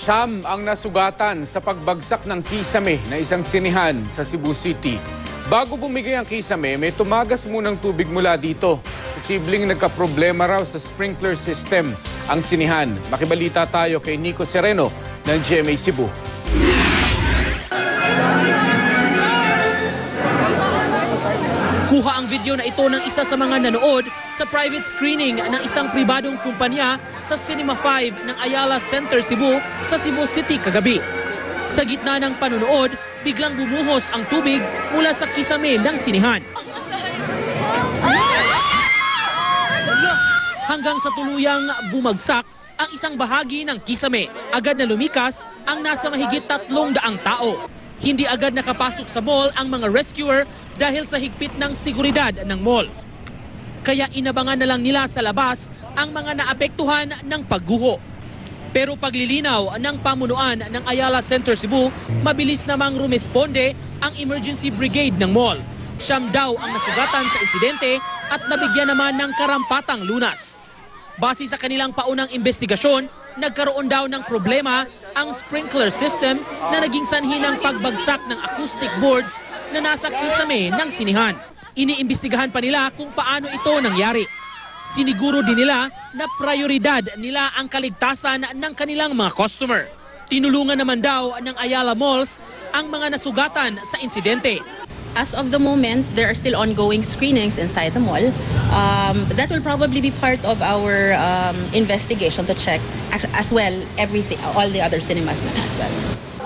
Siyam ang nasugatan sa pagbagsak ng kisame na isang sinihan sa Cebu City. Bago bumigay ang kisame, may tumagas munang tubig mula dito. Posibleng nagkaproblema raw sa sprinkler system ang sinihan. Makibalita tayo kay Nico Sereno ng GMA Cebu. Video na ito ng isa sa mga nanood sa private screening ng isang pribadong kumpanya sa Cinema 5 ng Ayala Center Cebu sa Cebu City kagabi. Sa gitna ng panunood, biglang bumuhos ang tubig mula sa kisame ng sinihan. Hanggang sa tuluyang bumagsak ang isang bahagi ng kisame. Agad na lumikas ang nasa mahigit tatlong daang tao. Hindi agad nakapasok sa mall ang mga rescuer dahil sa higpit ng seguridad ng mall. Kaya inabangan na lang nila sa labas ang mga naapektuhan ng pagguho. Pero paglilinaw ng pamunuan ng Ayala Center Cebu, mabilis namang rumesponde ang emergency brigade ng mall. Siyam daw ang nasugatan sa insidente at nabigyan naman ng karampatang lunas. Base sa kanilang paunang investigasyon, nagkaroon daw ng problema ang sprinkler system na naging sanhi ng pagbagsak ng acoustic boards na nasa kisame ng sinihan. Iniimbestigahan pa nila kung paano ito nangyari. Siniguro din nila na prioridad nila ang kaligtasan ng kanilang mga customer. Tinulungan naman daw ng Ayala Malls ang mga nasugatan sa insidente. As of the moment, there are still ongoing screenings inside the mall. Um, that will probably be part of our um, investigation to check as, as well everything, all the other cinemas na as well.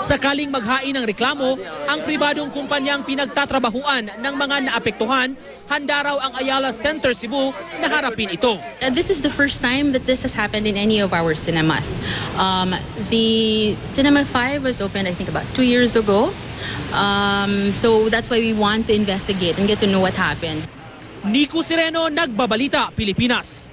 Sakaling maghain ng reklamo, ang pribadong kumpanyang pinagtatrabahuan ng mga naapektuhan, handa raw ang Ayala Center Cebu na harapin ito. Uh, this is the first time that this has happened in any of our cinemas. Um, the Cinema 5 was opened, I think, about two years ago. Um, so that's why we want to investigate and get to know what happened. Nico Sireno, Nagbabalita, Pilipinas.